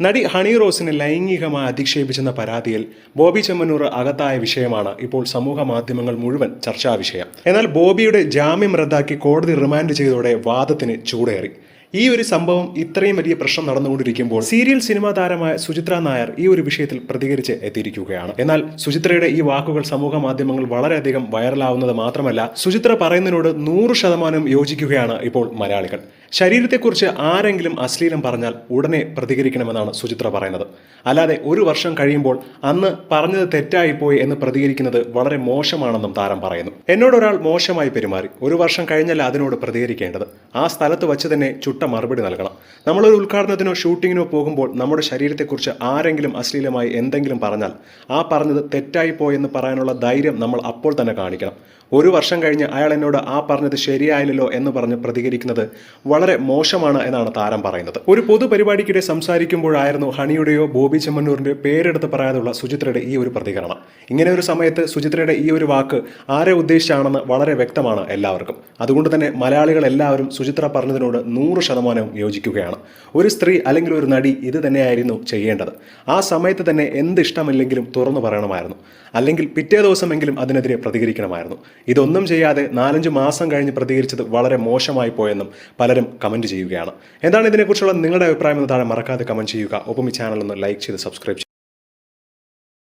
നടി ഹണി റോസിനെ ലൈംഗികമായി അധിക്ഷേപിച്ചെന്ന പരാതിയിൽ ബോബി ചെമ്മനൂർ അകത്തായ വിഷയമാണ് ഇപ്പോൾ സമൂഹ മാധ്യമങ്ങൾ മുഴുവൻ ചർച്ചാ വിഷയം. എന്നാൽ ബോബിയുടെ ജാമ്യം റദ്ദാക്കി കോടതി റിമാൻഡ് ചെയ്തതോടെ വാദത്തിന് ചൂടേറി. ഈ ഒരു സംഭവം ഇത്രയും വലിയ പ്രശ്നം നടന്നുകൊണ്ടിരിക്കുമ്പോൾ സീരിയൽ സിനിമാ താരമായ സുചിത്ര നായർ ഈ ഒരു വിഷയത്തിൽ പ്രതികരിച്ച് എത്തിയിരിക്കുകയാണ്. എന്നാൽ സുചിത്രയുടെ ഈ വാക്കുകൾ സമൂഹ മാധ്യമങ്ങൾ വളരെയധികം വൈറലാവുന്നത് മാത്രമല്ല സുചിത്ര പറയുന്നതിനോട് നൂറ് ശതമാനം യോജിക്കുകയാണ് ഇപ്പോൾ മലയാളികൾ. ശരീരത്തെക്കുറിച്ച് ആരെങ്കിലും അശ്ലീലം പറഞ്ഞാൽ ഉടനെ പ്രതികരിക്കണമെന്നാണ് സുചിത്ര പറയുന്നത്. അല്ലാതെ ഒരു വർഷം കഴിയുമ്പോൾ അന്ന് പറഞ്ഞത് തെറ്റായിപ്പോയി എന്ന് പ്രതികരിക്കുന്നത് വളരെ മോശമാണെന്നും താരം പറയുന്നു. എന്നോടൊരാൾ മോശമായി പെരുമാറി. ഒരു വർഷം കഴിഞ്ഞല്ല അതിനോട് പ്രതികരിക്കേണ്ടത്. ആ സ്ഥലത്ത് വച്ച് തന്നെ ചുട്ട മറുപടി നൽകണം. നമ്മളൊരു ഉദ്ഘാടനത്തിനോ ഷൂട്ടിങ്ങിനോ പോകുമ്പോൾ നമ്മുടെ ശരീരത്തെക്കുറിച്ച് ആരെങ്കിലും അശ്ലീലമായി എന്തെങ്കിലും പറഞ്ഞാൽ ആ പറഞ്ഞത് തെറ്റായി തെറ്റായിപ്പോയെന്ന് പറയാനുള്ള ധൈര്യം നമ്മൾ അപ്പോൾ തന്നെ കാണിക്കണം. ഒരു വർഷം കഴിഞ്ഞ് അയാൾ എന്നോട് ആ പറഞ്ഞത് ശരിയായില്ലല്ലോ എന്ന് പറഞ്ഞ് പ്രതികരിക്കുന്നത് വളരെ മോശമാണ് എന്നാണ് താരം പറയുന്നത്. ഒരു പൊതുപരിപാടിക്കിടെ സംസാരിക്കുമ്പോഴായിരുന്നു ഹണിയുടെയോ ബോബി ചെമ്മന്നൂരിന്റെ പേരെടുത്ത് പറയാതുള്ള സുചിത്രയുടെ ഈ ഒരു പ്രതികരണം. ഇങ്ങനെ ഒരു സമയത്ത് സുചിത്രയുടെ ഈ ഒരു വാക്ക് ആരെ ഉദ്ദേശിച്ചാണെന്ന് വളരെ വ്യക്തമാണ് എല്ലാവർക്കും. അതുകൊണ്ട് തന്നെ മലയാളികൾ എല്ലാവരും സുചിത്ര പറഞ്ഞതിനോട് നൂറ് ശതമാനവും യോജിക്കുകയാണ്. ഒരു സ്ത്രീ അല്ലെങ്കിൽ ഒരു നടി ഇത് തന്നെയായിരുന്നു ചെയ്യേണ്ടത്. ആ സമയത്ത് തന്നെ എന്ത് ഇഷ്ടമില്ലെങ്കിലും തുറന്നു പറയണമായിരുന്നു. അല്ലെങ്കിൽ പിറ്റേ ദിവസമെങ്കിലും അതിനെതിരെ പ്രതികരിക്കണമായിരുന്നു. ഇതൊന്നും ചെയ്യാതെ നാലഞ്ച് മാസം കഴിഞ്ഞ് പ്രതികരിച്ചത് വളരെ മോശമായി പോയെന്നും പലരും കമന്റ് ചെയ്യുകയാണ്. എന്താണ് ഇതിനെക്കുറിച്ചുള്ള നിങ്ങളുടെ അഭിപ്രായം എന്ന് താഴെ മറക്കാതെ കമന്റ് ചെയ്യുക. ഒപ്പം ഈ ചാനൽ ഒന്ന് ലൈക്ക് ചെയ്ത് സബ്സ്ക്രൈബ്